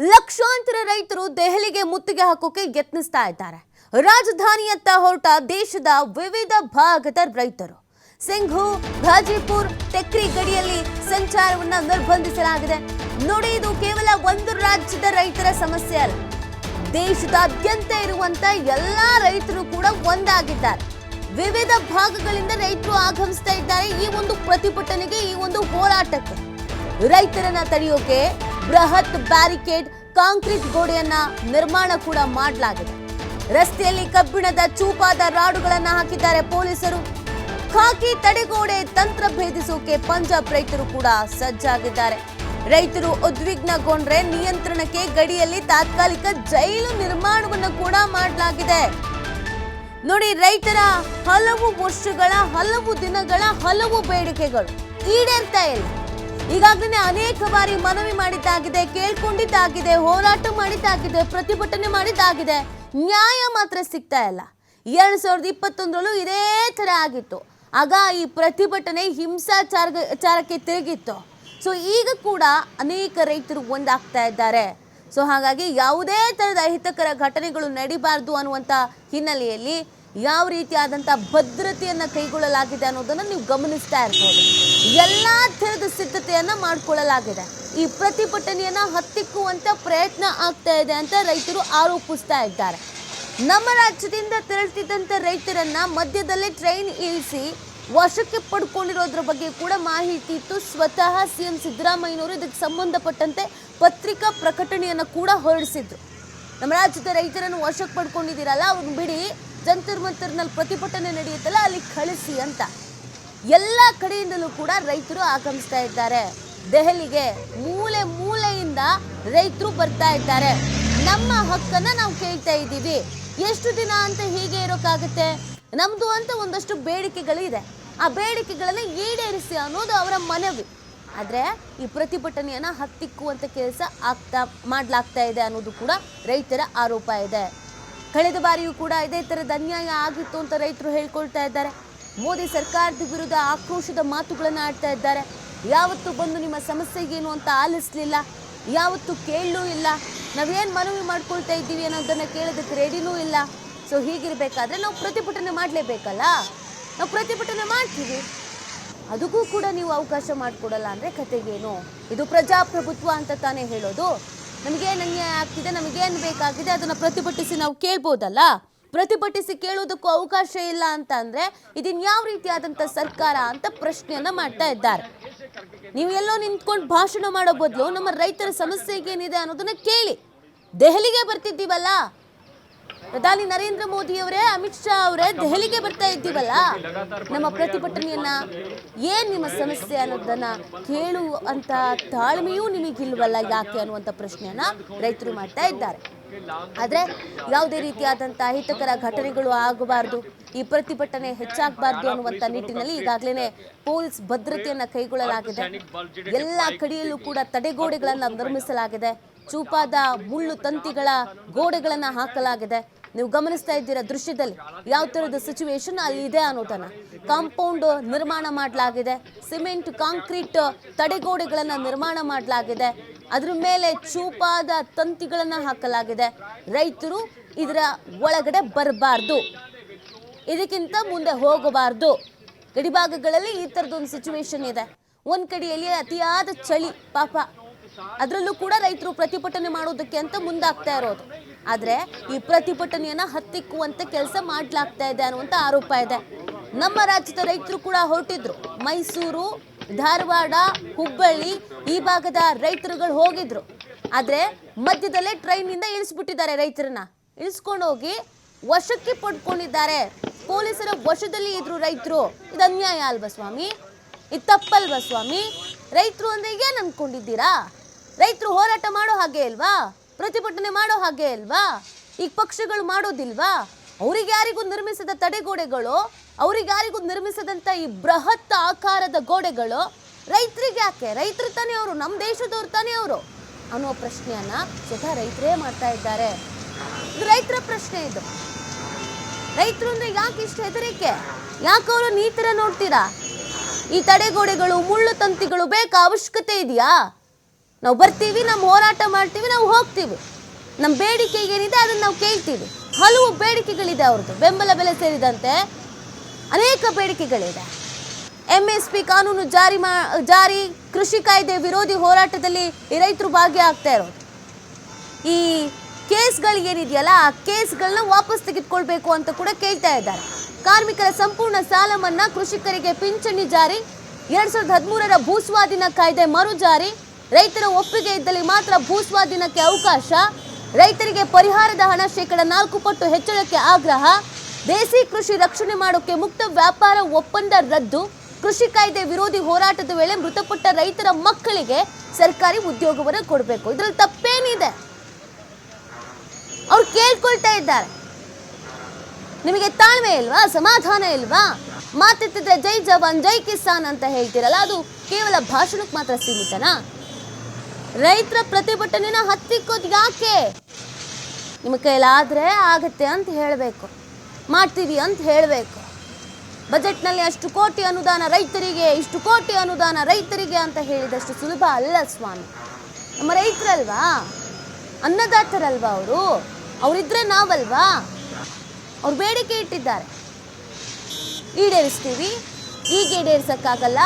ಲಕ್ಷಾಂತರ ರೈತರು ದೆಹಲಿಗೆ ಮುತ್ತಿಗೆ ಹಾಕೋಕೆ ಯತ್ನಿಸ್ತಾ ಇದ್ದಾರೆ. ರಾಜಧಾನಿಯತ್ತ ಹೊರಟ ದೇಶದ ವಿವಿಧ ಭಾಗದ ರೈತರು. ಸಿಂಘು ಘಾಜಿಪುರ್, ಟೆಕ್ರಿ ಗಡಿಯಲ್ಲಿ ಸಂಚಾರವನ್ನ ನಿರ್ಬಂಧಿಸಲಾಗಿದೆ. ನೋಡಿ, ಇದು ಕೇವಲ ಒಂದು ರಾಜ್ಯದ ರೈತರ ಸಮಸ್ಯೆ ಅಲ್ಲ. ದೇಶದಾದ್ಯಂತ ಇರುವಂತ ಎಲ್ಲಾ ರೈತರು ಕೂಡ ಒಂದಾಗಿದ್ದಾರೆ. ವಿವಿಧ ಭಾಗಗಳಿಂದ ರೈತರು ಆಗಮಿಸ್ತಾ ಇದ್ದಾರೆ ಈ ಒಂದು ಪ್ರತಿಭಟನೆಗೆ, ಈ ಒಂದು ಹೋರಾಟಕ್ಕೆ. ರೈತರನ್ನ ತಡೆಯೋಕೆ ಬೃಹತ್ ಬ್ಯಾರಿಕೇಡ್ ಕಾಂಕ್ರೀಟ್ ಗೋಡೆಯನ್ನ ನಿರ್ಮಾಣ ಕೂಡ ಮಾಡಲಾಗಿದೆ. ರಸ್ತೆಯಲ್ಲಿ ಕಬ್ಬಿಣದ ಚೂಪಾದ ರಾಡುಗಳನ್ನ ಹಾಕಿದ್ದಾರೆ ಪೊಲೀಸರು. ಖಾಕಿ ತಡೆಗೋಡೆ ತಂತ್ರ ಭೇದಿಸೋಕೆ ಪಂಜಾಬ್ ರೈತರು ಕೂಡ ಸಜ್ಜಾಗಿದ್ದಾರೆ. ರೈತರು ಉದ್ವಿಗ್ನಗೊಂಡ್ರೆ ನಿಯಂತ್ರಣಕ್ಕೆ ಗಡಿಯಲ್ಲಿ ತಾತ್ಕಾಲಿಕ ಜೈಲು ನಿರ್ಮಾಣವನ್ನು ಕೂಡ ಮಾಡಲಾಗಿದೆ. ನೋಡಿ ರೈತರ ಹಲವು ವರ್ಷಗಳ ಹಲವು ದಿನಗಳ ಹಲವು ಬೇಡಿಕೆಗಳು ಈಡೇರ್ತಾ ಇಲ್ಲ. ಈಗಾಗಲೇ ಅನೇಕ ಬಾರಿ ಮನವಿ ಮಾಡಿದ್ದಾಗಿದೆ, ಕೇಳ್ಕೊಂಡಿದ್ದಾಗಿದೆ, ಹೋರಾಟ ಮಾಡಿದ್ದಾಗಿದೆ, ಪ್ರತಿಭಟನೆ ಮಾಡಿದ್ದಾಗಿದೆ. ನ್ಯಾಯ ಮಾತ್ರ ಸಿಗ್ತಾ ಇಲ್ಲ. ಎರಡ್ ಸಾವಿರದ ಇಪ್ಪತ್ತೊಂದರಲ್ಲೂ ಇದೇ ಥರ ಆಗಿತ್ತು. ಆಗ ಈ ಪ್ರತಿಭಟನೆ ಹಿಂಸಾಚಾರ, ಚಾರಕ್ಕೆ ತಿರುಗಿತ್ತು. ಸೊ ಈಗ ಕೂಡ ಅನೇಕ ರೈತರು ಒಂದಾಗ್ತಾ ಇದ್ದಾರೆ. ಸೊ ಹಾಗಾಗಿ ಯಾವುದೇ ಥರದ ಅಹಿತಕರ ಘಟನೆಗಳು ನಡಿಬಾರ್ದು ಅನ್ನುವಂಥ ಹಿನ್ನೆಲೆಯಲ್ಲಿ ಯಾವ ರೀತಿಯಾದಂಥ ಭದ್ರತೆಯನ್ನು ಕೈಗೊಳ್ಳಲಾಗಿದೆ ಅನ್ನೋದನ್ನು ನೀವು ಗಮನಿಸ್ತಾ ಇರ್ಬೋದು. ಎಲ್ಲ ಥರದ ಸಿದ್ಧತೆಯನ್ನು ಮಾಡಿಕೊಳ್ಳಲಾಗಿದೆ. ಈ ಪ್ರತಿಭಟನೆಯನ್ನು ಹತ್ತಿಕ್ಕುವಂತ ಪ್ರಯತ್ನ ಆಗ್ತಾ ಇದೆ ಅಂತ ರೈತರು ಆರೋಪಿಸ್ತಾ ಇದ್ದಾರೆ. ನಮ್ಮ ರಾಜ್ಯದಿಂದ ತೆರಳುತ್ತಿದ್ದಂಥ ರೈತರನ್ನ ಮಧ್ಯದಲ್ಲೇ ಟ್ರೈನ್ ಇಳಿಸಿ ವಶಕ್ಕೆ ಪಡ್ಕೊಂಡಿರೋದ್ರ ಬಗ್ಗೆ ಕೂಡ ಮಾಹಿತಿ ಇತ್ತು. ಸ್ವತಃ ಸಿಎಂ ಸಿದ್ದರಾಮಯ್ಯನವರು ಇದಕ್ಕೆ ಸಂಬಂಧಪಟ್ಟಂತೆ ಪತ್ರಿಕಾ ಪ್ರಕಟಣೆಯನ್ನು ಕೂಡ ಹೊರಡಿಸಿದ್ರು. ನಮ್ಮ ರಾಜ್ಯದ ರೈತರನ್ನು ವಶಕ್ಕೆ ಪಡ್ಕೊಂಡಿದ್ದೀರಲ್ಲ, ಅವ್ರನ್ನ ಬಿಡಿ, ಜಂತರ್ ಮಂತರ್ನಲ್ಲಿ ಪ್ರತಿಭಟನೆ ನಡೆಯುತ್ತಲ್ಲ, ಅಲ್ಲಿ ಕಳಿಸಿ ಅಂತ. ಎಲ್ಲ ಕಡೆಯಿಂದಲೂ ಕೂಡ ರೈತರು ಆಗಮಿಸ್ತಾ ಇದ್ದಾರೆ. ದೆಹಲಿಗೆ ಮೂಲೆ ಮೂಲೆಯಿಂದ ರೈತರು ಬರ್ತಾ ಇದ್ದಾರೆ. ನಮ್ಮ ಹಕ್ಕನ್ನ ನಾವು ಕೇಳ್ತಾ ಇದ್ದೀವಿ. ಎಷ್ಟು ದಿನ ಅಂತ ಹೀಗೆ ಇರೋಕ್ಕಾಗುತ್ತೆ? ನಮ್ದು ಅಂತ ಒಂದಷ್ಟು ಬೇಡಿಕೆಗಳಿದೆ. ಆ ಬೇಡಿಕೆಗಳನ್ನ ಈಡೇರಿಸಿ ಅನ್ನೋದು ಅವರ ಮನವಿ. ಆದರೆ ಈ ಪ್ರತಿಭಟನೆಯನ್ನ ಹತ್ತಿಕ್ಕುವಂಥ ಕೆಲಸ ಆಗ್ತಾ ಮಾಡ್ಲಾಗ್ತಾ ಇದೆ ಅನ್ನೋದು ಕೂಡ ರೈತರ ಆರೋಪ ಇದೆ. ಕಳೆದ ಬಾರಿಯೂ ಕೂಡ ಇದೇ ಥರದ ಅನ್ಯಾಯ ಆಗಿತ್ತು ಅಂತ ರೈತರು ಹೇಳ್ಕೊಳ್ತಾ ಇದ್ದಾರೆ. ಮೋದಿ ಸರ್ಕಾರದ ವಿರುದ್ಧ ಆಕ್ರೋಶದ ಮಾತುಗಳನ್ನು ಆಡ್ತಾ ಇದ್ದಾರೆ. ಯಾವತ್ತು ಬಂದು ನಿಮ್ಮ ಸಮಸ್ಯೆ ಏನು ಅಂತ ಆಲಿಸ್ಲಿಲ್ಲ. ಯಾವತ್ತು ಕೇಳಲೂ ಇಲ್ಲ. ನಾವೇನು ಮನವಿ ಮಾಡ್ಕೊಳ್ತಾ ಇದ್ದೀವಿ ಅನ್ನೋದನ್ನು ಕೇಳೋದಕ್ಕೆ ರೆಡಿನೂ ಇಲ್ಲ. ಸೊ ಹೀಗಿರಬೇಕಾದ್ರೆ ನಾವು ಪ್ರತಿಭಟನೆ ಮಾಡಲೇಬೇಕಲ್ಲ? ನಾವು ಪ್ರತಿಭಟನೆ ಮಾಡ್ತೀವಿ. ಅದಕ್ಕೂ ಕೂಡ ನೀವು ಅವಕಾಶ ಮಾಡಿಕೊಡಲ್ಲ ಅಂದರೆ ಕತೆಗೇನು ಇದು ಪ್ರಜಾಪ್ರಭುತ್ವ ಅಂತ ತಾನೇ ಹೇಳೋದು. ನಮಗೇನು ಅನ್ಯಾಯ ಆಗ್ತಿದೆ, ನಮಗೇನು ಬೇಕಾಗಿದೆ ಅದನ್ನು ಪ್ರತಿಭಟಿಸಿ ನಾವು ಕೇಳ್ಬೋದಲ್ಲ? ಪ್ರತಿಭಟಿಸಿ ಕೇಳೋದಕ್ಕೂ ಅವಕಾಶ ಇಲ್ಲ ಅಂತ ಅಂದರೆ ಯಾವ ರೀತಿಯಾದಂಥ ಸರ್ಕಾರ ಅಂತ ಪ್ರಶ್ನೆಯನ್ನ ಮಾಡ್ತಾ ಇದ್ದಾರೆ. ನೀವು ಎಲ್ಲೋ ನಿಂತ್ಕೊಂಡು ಭಾಷಣ ಮಾಡೋ ಬದಲು ನಮ್ಮ ರೈತರ ಸಮಸ್ಯೆಗೆ ಏನಿದೆ ಅನ್ನೋದನ್ನ ಕೇಳಿ. ದೆಹಲಿಗೆ ಬರ್ತಿದ್ದೀವಲ್ಲ? ಪ್ರಧಾನಿ ನರೇಂದ್ರ ಮೋದಿ ಅವರೇ, ಅಮಿತ್ ಶಾ ಅವರೇ ದೆಹಲಿಗೆ ಬರ್ತಾ ಇದ್ದೀವಲ್ಲ? ನಮ್ಮ ಪ್ರತಿಭಟನೆಯನ್ನ ಏನ್ ನಿಮ್ಮ ಸಮಸ್ಯೆ ಅನ್ನೋದನ್ನ ಕೇಳುವಂತ ತಾಳ್ಮೆಯೂ ನಿಮಗಿಲ್ವಲ್ಲ ಯಾಕೆ ಅನ್ನುವಂಥ ಪ್ರಶ್ನೆಯನ್ನ ರೈತರು ಮಾಡ್ತಾ ಇದ್ದಾರೆ. ಆದ್ರೆ ಯಾವುದೇ ರೀತಿಯಾದಂಥ ಅಹಿತಕರ ಘಟನೆಗಳು ಆಗಬಾರ್ದು, ಈ ಪ್ರತಿಭಟನೆ ಹೆಚ್ಚಾಗಬಾರ್ದು ಅನ್ನುವಂಥ ನಿಟ್ಟಿನಲ್ಲಿ ಈಗಾಗಲೇ ಪೊಲೀಸ್ ಭದ್ರತೆಯನ್ನು ಕೈಗೊಳ್ಳಲಾಗಿದೆ. ಎಲ್ಲ ಕಡೆಯಲ್ಲೂ ಕೂಡ ತಡೆಗೋಡೆಗಳನ್ನು ನಿರ್ಮಿಸಲಾಗಿದೆ. ಚೂಪಾದ ಮುಳ್ಳು ತಂತಿಗಳ ಗೋಡೆಗಳನ್ನು ಹಾಕಲಾಗಿದೆ. ನೀವು ಗಮನಿಸ್ತಾ ಇದ್ದೀರಾ ದೃಶ್ಯದಲ್ಲಿ? ಯಾವ ಥರದ ಸಿಚುವೇಶನ್ ಅಲ್ಲಿ ಇದೆ ಅನ್ನೋದನ್ನ. ಕಾಂಪೌಂಡ್ ನಿರ್ಮಾಣ ಮಾಡಲಾಗಿದೆ. ಸಿಮೆಂಟ್, ಕಾಂಕ್ರೀಟ್ ತಡೆಗೋಡೆಗಳನ್ನ ನಿರ್ಮಾಣ ಮಾಡಲಾಗಿದೆ. ಅದ್ರ ಮೇಲೆ ಚೂಪಾದ ತಂತಿಗಳನ್ನು ಹಾಕಲಾಗಿದೆ. ರೈತರು ಇದರ ಒಳಗಡೆ ಬರಬಾರ್ದು. ಇದಕ್ಕಿಂತ ಮುಂದೆ ಹೋಗಬಾರ್ದು. ಗಡಿಭಾಗಗಳಲ್ಲಿ ಈ ಥರದೊಂದು ಸಿಚುವೇಶನ್ ಇದೆ. ಒಂದು ಕಡೆಯಲ್ಲಿ ಅತಿಯಾದ ಚಳಿ, ಪಾಪ. ಅದರಲ್ಲೂ ಕೂಡ ರೈತರು ಪ್ರತಿಭಟನೆ ಮಾಡೋದಕ್ಕೆ ಅಂತ ಮುಂದಾಗ್ತಾ ಇರೋದು. ಆದರೆ ಈ ಪ್ರತಿಭಟನೆಯನ್ನ ಹತ್ತಿಕ್ಕುವಂತ ಕೆಲಸ ಮಾಡ್ಲಾಗ್ತಾ ಇದೆ ಅನ್ನುವಂತ ಆರೋಪ ಇದೆ. ನಮ್ಮ ರಾಜ್ಯದ ರೈತರು ಕೂಡ ಹೊರಟಿದ್ರು. ಮೈಸೂರು ಧಾರವಾಡ, ಹುಬ್ಬಳ್ಳಿ ಈ ಭಾಗದ ರೈತರುಗಳು ಹೋಗಿದ್ರು. ಆದರೆ ಮಧ್ಯದಲ್ಲೇ ಟ್ರೈನಿಂದ ಇಳಿಸ್ಬಿಟ್ಟಿದ್ದಾರೆ ರೈತರನ್ನ. ಇಳಿಸ್ಕೊಂಡು ಹೋಗಿ ವಶಕ್ಕೆ ಪಡ್ಕೊಂಡಿದ್ದಾರೆ. ಪೊಲೀಸರ ವಶದಲ್ಲಿ ಇದ್ರು ರೈತರು. ಇದು ಅನ್ಯಾಯ ಅಲ್ವಾ ಸ್ವಾಮಿ? ಇದು ತಪ್ಪಲ್ವಾ ಸ್ವಾಮಿ? ರೈತರು ಅಂದರೆ ಏನು ಅಂದ್ಕೊಂಡಿದ್ದೀರಾ ರೈತರು ಹೋರಾಟ ಮಾಡೋ ಹಾಗೆ ಅಲ್ವಾ? ಪ್ರತಿಭಟನೆ ಮಾಡೋ ಹಾಗೆ ಅಲ್ವಾ? ಈಗ ಪಕ್ಷಗಳು ಮಾಡೋದಿಲ್ವಾ? ಅವ್ರಿಗೆ ಯಾರಿಗೂ ನಿರ್ಮಿಸಿದ ತಡೆಗೋಡೆಗಳು ಅವ್ರಿಗೆ ನಿರ್ಮಿಸಿದಂಥ ಈ ಬೃಹತ್ ಆಕಾರದ ಗೋಡೆಗಳು ರೈತರಿಗೆ ಯಾಕೆ? ರೈತರು ತಾನೇ ಅವರು ನಮ್ಮ ದೇಶದವ್ರು ತಾನೇ ಅವರು ಅನ್ನೋ ಪ್ರಶ್ನೆಯನ್ನ ಸ್ವತಃ ರೈತರೇ ಮಾಡ್ತಾ ಇದ್ದಾರೆ. ಇದು ರೈತರ ಪ್ರಶ್ನೆ ಇದು. ರೈತರು ಅಂದ್ರೆ ಯಾಕೆ ಇಷ್ಟು ಹೆದರಿಕೆ? ಯಾಕೆ ಅವರು ನೀ ಥರ ನೋಡ್ತೀರಾ? ಈ ತಡೆಗೋಡೆಗಳು, ಮುಳ್ಳು ತಂತಿಗಳು ಬೇಕಾ? ಅವಶ್ಯಕತೆ ಇದೆಯಾ? ನಾವು ಬರ್ತೀವಿ ನಮ್ಮ ಹೋರಾಟ ಮಾಡ್ತೀವಿ, ನಾವು ಹೋಗ್ತೀವಿ. ನಮ್ಮ ಬೇಡಿಕೆ ಏನಿದೆ ಅದನ್ನು ನಾವು ಕೇಳ್ತೀವಿ. ಹಲವು ಬೇಡಿಕೆಗಳಿದೆ ಅವ್ರದ್ದು ಬೆಂಬಲ ಬೆಲೆ ಸೇರಿದಂತೆ ಅನೇಕ ಬೇಡಿಕೆಗಳಿದೆ. ಎಂ ಎಸ್ ಪಿ ಕಾನೂನು ಜಾರಿ ಮಾ, ಜಾರಿ ಕೃಷಿ ಕಾಯ್ದೆ ವಿರೋಧಿ ಹೋರಾಟದಲ್ಲಿ ರೈತರು ಭಾಗಿಯಾಗ್ತಾ ಇರೋದು. ಈ ಕೇಸ್ಗಳು ಏನಿದೆಯಲ್ಲ, ಆ ಕೇಸ್ಗಳನ್ನ ವಾಪಸ್ ತೆಗೆದುಕೊಳ್ಬೇಕು ಅಂತ ಕೂಡ ಕೇಳ್ತಾ ಇದ್ದಾರೆ. ಕಾರ್ಮಿಕರ ಸಂಪೂರ್ಣ ಸಾಲ ಮನ್ನಾ ಕೃಷಿಕರಿಗೆ ಪಿಂಚಣಿ ಜಾರಿ, ಎರಡ್ ಸಾವಿರದ ಹದಿಮೂರರ ಭೂಸ್ವಾಧೀನ ಕಾಯ್ದೆ ಮರು ಜಾರಿ, ರೈತರ ಒಪ್ಪಿಗೆ ಇದ್ದಲ್ಲಿ ಮಾತ್ರ ಭೂಸ್ವಾಧೀನಕ್ಕೆ ಅವಕಾಶ, ರೈತರಿಗೆ ಪರಿಹಾರದ ಹಣ ಶೇಕಡ ನಾಲ್ಕು ಪಟ್ಟು ಹೆಚ್ಚಳಕ್ಕೆ ಆಗ್ರಹ ದೇಸಿ ಕೃಷಿ ರಕ್ಷಣೆ ಮಾಡೋಕೆ ಮುಕ್ತ ವ್ಯಾಪಾರ ಒಪ್ಪಂದ ರದ್ದು. ಕೃಷಿ ಕಾಯ್ದೆ ವಿರೋಧಿ ಹೋರಾಟದ ವೇಳೆ ಮೃತಪಟ್ಟ ರೈತರ ಮಕ್ಕಳಿಗೆ ಸರ್ಕಾರಿ ಉದ್ಯೋಗವನ್ನು ಕೊಡಬೇಕು. ಇದ್ರಲ್ಲಿ ತಪ್ಪೇನಿದೆ? ಅವ್ರು ಕೇಳ್ಕೊಳ್ತಾ ಇದ್ದಾರೆ. ನಿಮಗೆ ತಾಳ್ಮೆ ಇಲ್ವಾ? ಸಮಾಧಾನ ಇಲ್ವಾ? ಮಾತೆತ್ತಿದ್ರೆ ಜೈ ಜವಾನ್, ಜೈ ಕಿಸಾನ್ ಅಂತ ಹೇಳ್ತೀರಲ್ಲ, ಅದು ಕೇವಲ ಭಾಷಣಕ್ಕೆ ಮಾತ್ರ ಸೀಮಿತನಾ? ರೈತರ ಪ್ರತಿಭಟನೆನ ಹತ್ತಿಕ್ಕೋದು ಯಾಕೆ? ನಿಮ್ಮ ಕೈಲಾದ್ರೆ ಆಗತ್ತೆ ಅಂತ ಹೇಳಬೇಕು. ಮಾಡ್ತೀವಿ ಅಂತ ಹೇಳಬೇಕು. ಬಜೆಟ್ನಲ್ಲಿ ಅಷ್ಟು ಕೋಟಿ ಅನುದಾನ ರೈತರಿಗೆ, ಇಷ್ಟು ಕೋಟಿ ಅನುದಾನ ರೈತರಿಗೆ ಅಂತ ಹೇಳಿದಷ್ಟು ಸುಲಭ ಅಲ್ಲ ಸ್ವಾಮಿ. ನಮ್ಮ ರೈತರಲ್ವಾ? ಅನ್ನದಾತರಲ್ವಾ ಅವರು? ಅವರಿದ್ರೆ ನಾವಲ್ವಾ? ಅವ್ರು ಬೇಡಿಕೆ ಇಟ್ಟಿದ್ದಾರೆ. ಈಡೇರಿಸ್ತೀವಿ. ಈಗ ಈಡೇರಿಸಕ್ಕಾಗಲ್ಲ.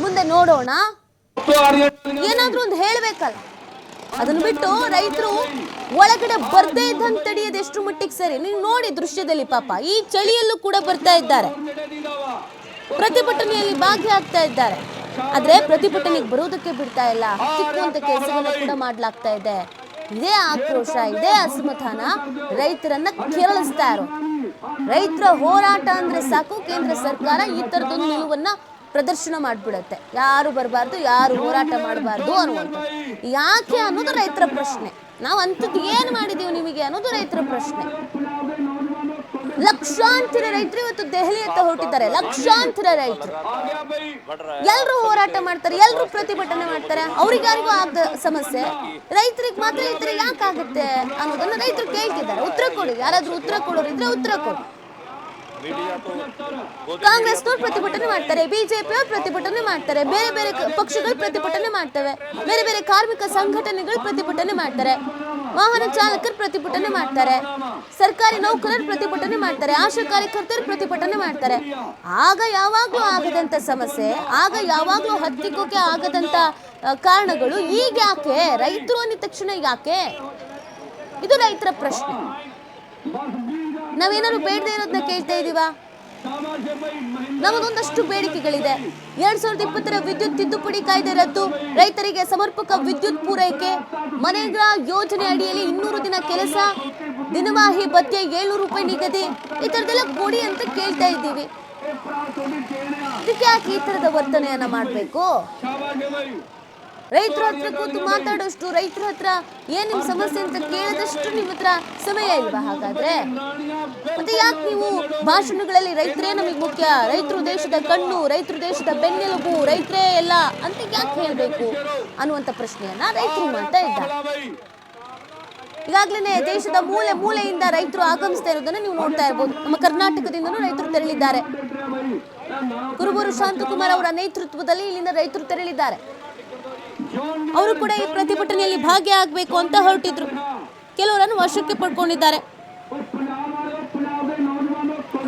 ಮುಂದೆ ನೋಡೋಣ. ಏನಾದ್ರೂ ಒಂದು ಹೇಳ್ಬೇಕಲ್ಲ. ಅದನ್ನ ಬಿಟ್ಟು ರೈತರು ಒಳಗಡೆ ಬರ್ದೇ ಇದ್ದಂಗೆ ತಡೆಯೋದು ಎಷ್ಟು ಮಟ್ಟಿಗೆ ಸರಿ. ನೀವು ನೋಡಿ ದೃಶ್ಯದಲ್ಲಿ ಪಾಪ, ಈ ಚಳಿಯಲ್ಲೂ ಕೂಡ ಬರ್ತಾ ಇದ್ದಾರೆ. ಪ್ರತಿಭಟನೆಯಲ್ಲಿ ಭಾಗಿಯಾಗ್ತಾ ಇದ್ದಾರೆ. ಆದ್ರೆ ಪ್ರತಿಭಟನೆಗೆ ಬರೋದಕ್ಕೆ ಬಿಡ್ತಾ ಇಲ್ಲ. ಸಿಕ್ಕುವಂತ ಕೆಲಸವನ್ನ ಕೂಡ ಮಾಡ್ಲಾಗ್ತಾ ಇದೆ. ಇದೇ ಆಕ್ರೋಶ, ಇದೇ ಅಸಮಾಧಾನ. ರೈತರನ್ನ ಕೆರಳಿಸ್ತಾ ಇರೋ ರೈತರ ಹೋರಾಟ ಅಂದ್ರೆ ಸಾಕು. ಕೇಂದ್ರ ಸರ್ಕಾರ ಈ ತರದೊಂದು ನಿಲುವನ್ನ ಪ್ರದರ್ಶನ ಮಾಡ್ಬಿಡತ್ತೆ. ಯಾರು ಬರಬಾರ್ದು, ಯಾರು ಹೋರಾಟ ಮಾಡಬಾರ್ದು ಅನ್ನುವಂಥದ್ದು. ಯಾಕೆ ಅನ್ನೋದು ರೈತರ ಪ್ರಶ್ನೆ. ನಾವು ಅಂಥದ್ದು ಏನು ಮಾಡಿದೀವಿ ನಿಮಗೆ ಅನ್ನೋದು ರೈತರ ಪ್ರಶ್ನೆ. ಲಕ್ಷಾಂತರ ರೈತರು ಇವತ್ತು ದೆಹಲಿ ಅಂತ ಹೊರಟಿದ್ದಾರೆ. ಲಕ್ಷಾಂತರ ರೈತರು. ಎಲ್ಲರೂ ಹೋರಾಟ ಮಾಡ್ತಾರೆ ಎಲ್ಲರೂ ಪ್ರತಿಭಟನೆ ಮಾಡ್ತಾರೆ. ಅವ್ರಿಗಾರಿಗೂ ಆದ ಸಮಸ್ಯೆ. ರೈತರಿಗೆ ಮಾತ್ರ ಇದ್ರೆ ಯಾಕಾಗುತ್ತೆ ಅನ್ನೋದನ್ನ ರೈತರು ಕೇಳ್ತಿದ್ದಾರೆ. ಉತ್ತರ ಕೊಡಿ. ಯಾರಾದ್ರೂ ಉತ್ತರ ಕೊಡೋರು ಇದ್ರೆ ಉತ್ತರ ಕೊಡಿ. ಕಾಂಗ್ರೆಸ್ನವ್ರು ಪ್ರತಿಭಟನೆ ಮಾಡ್ತಾರೆ ಬಿಜೆಪಿ ಪ್ರತಿಭಟನೆ ಮಾಡ್ತಾರೆ, ಬೇರೆ ಬೇರೆ ಪಕ್ಷಗಳು ಪ್ರತಿಭಟನೆ ಮಾಡ್ತವೆ, ಬೇರೆ ಬೇರೆ ಕಾರ್ಮಿಕ ಸಂಘಟನೆಗಳು ಪ್ರತಿಭಟನೆ ಮಾಡ್ತಾರೆ, ವಾಹನ ಚಾಲಕರು ಪ್ರತಿಭಟನೆ ಮಾಡ್ತಾರೆ, ಸರ್ಕಾರಿ ನೌಕರರು ಪ್ರತಿಭಟನೆ ಮಾಡ್ತಾರೆ, ಆಶಾ ಕಾರ್ಯಕರ್ತರು ಪ್ರತಿಭಟನೆ ಮಾಡ್ತಾರೆ. ಆಗ ಯಾವಾಗಲೂ ಆಗದಂತ ಸಮಸ್ಯೆ, ಆಗ ಯಾವಾಗ್ಲೂ ಹತ್ತಿಕ್ಕೋಕೆ ಆಗದಂತ ಕಾರಣಗಳು ಈಗ ಯಾಕೆ? ರೈತರು ಅಂದ ತಕ್ಷಣ ಯಾಕೆ? ಇದು ರೈತರ ಪ್ರಶ್ನೆ. ನಾವೇನಾದ್ರು ಬೇಡದೆ ಇರೋದನ್ನ ಕೇಳ್ತಾ ಇದ್ದೀವಾ ನಮಗೊಂದಷ್ಟು ಬೇಡಿಕೆಗಳಿದೆ. ಎರಡ್ ಸಾವಿರದ ಇಪ್ಪತ್ತರ ವಿದ್ಯುತ್ ತಿದ್ದುಪಡಿ ಕಾಯ್ದೆ ರದ್ದು. ರೈತರಿಗೆ ಸಮರ್ಪಕ ವಿದ್ಯುತ್ ಪೂರೈಕೆ. ಮನೆಗಳ ಯೋಜನೆ ಅಡಿಯಲ್ಲಿ ಇನ್ನೂರು ದಿನ ಕೆಲಸ. ದಿನವಾಹಿ ಭತ್ಯೆ ಏಳ್ನೂರು ರೂಪಾಯಿ ನಿಗದಿ. ಈ ತರದೆಲ್ಲ ಕೊಡಿ ಅಂತ ಕೇಳ್ತಾ ಇದ್ದೀವಿ. ಇದಕ್ಕೆ ಯಾಕೆ ಈ ತರದ ವರ್ತನೆಯನ್ನ ಮಾಡಬೇಕು? ರೈತರ ಹತ್ರ ಕೂತು ಮಾತಾಡೋಷ್ಟು ರೈತರ ಹತ್ರ ಏನ್ ನಿಮ್ ಸಮಸ್ಯೆ ಅಂತ ಕೇಳಿದಷ್ಟು ನಿಮ್ ಹತ್ರ ಸಮಯ ಇಲ್ವಾ ಹಾಗಾದ್ರೆ? ಮತ್ತೆ ಯಾಕೆ ನೀವು ಭಾಷಣಗಳಲ್ಲಿ ರೈತರೇ ನಮಗೆ ಮುಖ್ಯ? ರೈತರು ದೇಶದ ಕಣ್ಣು, ರೈತರು ದೇಶದ ಬೆನ್ನೆಲುಬು, ರೈತರೇ ಎಲ್ಲ ಅಂತ ಯಾಕೆ ಹೇಳ್ಬೇಕು ಅನ್ನುವಂತ ಪ್ರಶ್ನೆಯನ್ನ ರೈತರು ಮಾಡ್ತಾ ಇದ್ದ ದೇಶದ ಮೂಲೆ ಮೂಲೆಯಿಂದ ರೈತರು ಆಗಮಿಸ್ತಾ ಇರೋದನ್ನ ನೀವು ನೋಡ್ತಾ ಇರ್ಬೋದು. ನಮ್ಮ ಕರ್ನಾಟಕದಿಂದನೂ ರೈತರು ತೆರಳಿದ್ದಾರೆ. ಕುರುಬೂರು ಶಾಂತಕುಮಾರ್ ಅವರ ನೇತೃತ್ವದಲ್ಲಿ ಇಲ್ಲಿಂದ ರೈತರು ತೆರಳಿದ್ದಾರೆ. ಅವರು ಕೂಡ ಈ ಪ್ರತಿಭಟನೆಯಲ್ಲಿ ಭಾಗಿಯಾಗಬೇಕು ಅಂತ ಹೊರಟಿದ್ರು. ಕೆಲವರನ್ನು ವಶಕ್ಕೆ ಪಡ್ಕೊಂಡಿದ್ದಾರೆ.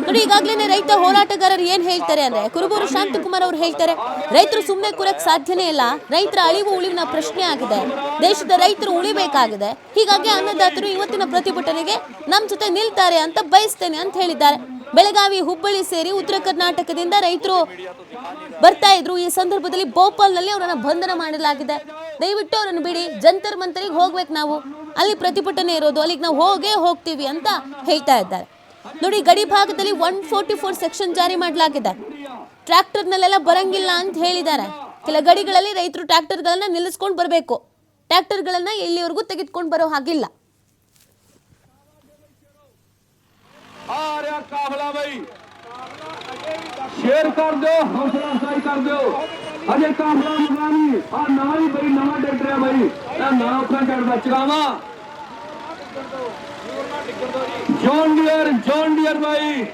ನೋಡಿ ಈಗಾಗಲೇ ರೈತ ಹೋರಾಟಗಾರರು ಏನ್ ಹೇಳ್ತಾರೆ ಅಂದ್ರೆ, ಕುರುಬೂರು ಶಾಂತಕುಮಾರ್ ಅವರು ಹೇಳ್ತಾರೆ, ರೈತರು ಸುಮ್ಮನೆ ಕೂರಕ್ ಸಾಧ್ಯನೇ ಇಲ್ಲ, ರೈತರ ಅಳಿವು ಉಳಿವಿನ ಪ್ರಶ್ನೆ ಆಗಿದೆ, ದೇಶದ ರೈತರು ಉಳಿಬೇಕಾಗಿದೆ, ಹೀಗಾಗಿ ಅನ್ನದಾತರು ಇವತ್ತಿನ ಪ್ರತಿಭಟನೆಗೆ ನಮ್ಮ ಜೊತೆ ನಿಲ್ತಾರೆ ಅಂತ ಬಯಸ್ತೇನೆ ಅಂತ ಹೇಳಿದ್ದಾರೆ. ಬೆಳಗಾವಿ ಹುಬ್ಬಳ್ಳಿ ಸೇರಿ ಉತ್ತರ ಕರ್ನಾಟಕದಿಂದ ರೈತರು ಬರ್ತಾ ಇದ್ರು. ಈ ಸಂದರ್ಭದಲ್ಲಿ ಭೋಪಾಲ್ನಲ್ಲಿ ಅವರನ್ನು ಬಂಧನ ಮಾಡಲಾಗಿದೆ. ದಯವಿಟ್ಟು ಅವರನ್ನು ಬಿಡಿ, ಜಂತರ್ ಮಂತರಿಗೆ ಹೋಗ್ಬೇಕು ನಾವು. ಅಲ್ಲಿ ಪ್ರತಿಭಟನೆ ಇರೋದು, ಅಲ್ಲಿಗೆ ನಾವು ಹೋಗೇ ಹೋಗ್ತೀವಿ ಅಂತ ಹೇಳ್ತಾ ಇದ್ದಾರೆ. ನೋಡಿ, ಗಡಿ ಭಾಗದಲ್ಲಿ ಒನ್ ಫೋರ್ಟಿ ಫೋರ್ ಸೆಕ್ಷನ್ ಜಾರಿ ಮಾಡಲಾಗಿದೆ. ಟ್ರ್ಯಾಕ್ಟರ್ನಲ್ಲೆಲ್ಲ ಬರಂಗಿಲ್ಲ ಅಂತ ಹೇಳಿದ್ದಾರೆ. ಕೆಲ ಗಡಿಗಳಲ್ಲಿ ರೈತರು ಟ್ರ್ಯಾಕ್ಟರ್ಗಳನ್ನು ನಿಲ್ಲಿಸ್ಕೊಂಡು ಬರಬೇಕು. ಟ್ರ್ಯಾಕ್ಟರ್ಗಳನ್ನು ಇಲ್ಲಿವರೆಗೂ ತೆಗೆದುಕೊಂಡು ಬರೋ ಹಾಗಿಲ್ಲ. कर हौसला कर Ajay John Deere John Deere ਭਾਈ